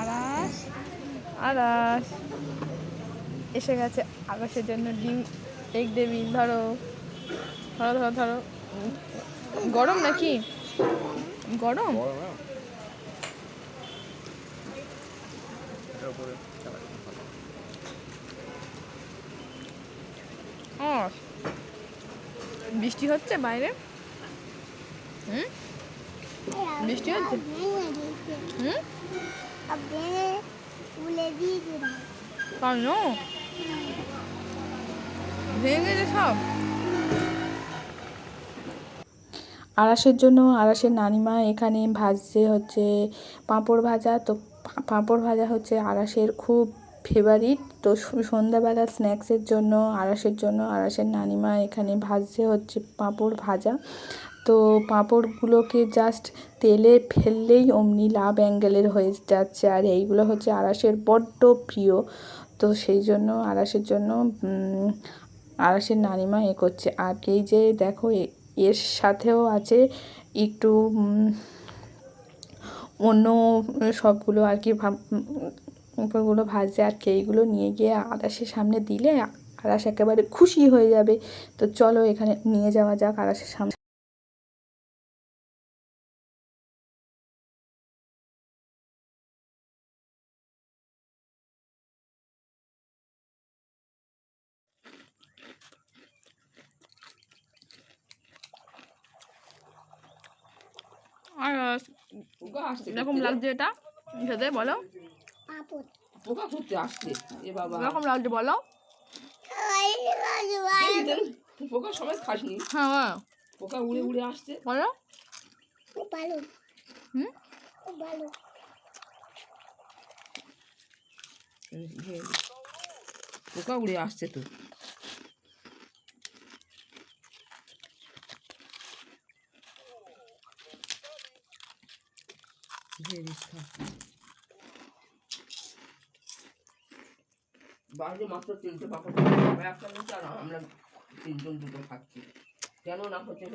আরাস আরাস এসে গেছে আকাশের জন্য ডিম। এগ দেবি, ধরো। ধরো ধরো ধরো। গরম নাকি? গরম? বৃষ্টি হচ্ছে বাইরে? হুম? বৃষ্টি হচ্ছে? হুম? কেন ভেঙে গেছে সব আড়াসের জন্য আড়াসের নানিমা এখানে ভাজছে হচ্ছে পাঁপড় ভাজা, তো পাঁপড় ভাজা হচ্ছে আড়াসের খুব ফেভারিট তো সন্ধ্যাবেলা স্ন্যাক্সের জন্য আড়াসের জন্য আড়াসের নানিমা এখানে ভাজছে হচ্ছে পাঁপড় ভাজা। তো পাঁপড়গুলোকে জাস্ট তেলে ফেললেই অমনি লাভ অ্যাঙ্গেলের হয়ে যাচ্ছে। আর এইগুলো হচ্ছে আড়াসের বড্ড প্রিয়। তো সেই জন্য আড়াসের জন্য আড়াসের নানিমা এ করছে। আর এই যে দেখো এর সাথেও আছে একটু অন্য সবগুলো আর কি উপরগুলো ভাজছে আর কি এইগুলো নিয়ে গিয়ে আড়াসের সামনে দিলে আড়াস একেবারে খুশি হয়ে যাবে। তো চলো এখানে নিয়ে যাওয়া যাক আড়াসের সামনে। পোকা এরকম লাগছে এটা? খেতে বলো। পোকা আসছে। এ বাবা। এরকম লাগছে বলো। পোকা সময় খাসনি। হ্যাঁ হ্যাঁ। পোকা উড়ে উড়ে আসছে। বলো। হুম? পোকা উড়ে আসছে তো। ধীরে ধীরে বাইরে মাত্র তিনটে পাখা একটা নিচে আর আমরা তিনজন দুটো খাচ্ছি কেন না হচ্ছে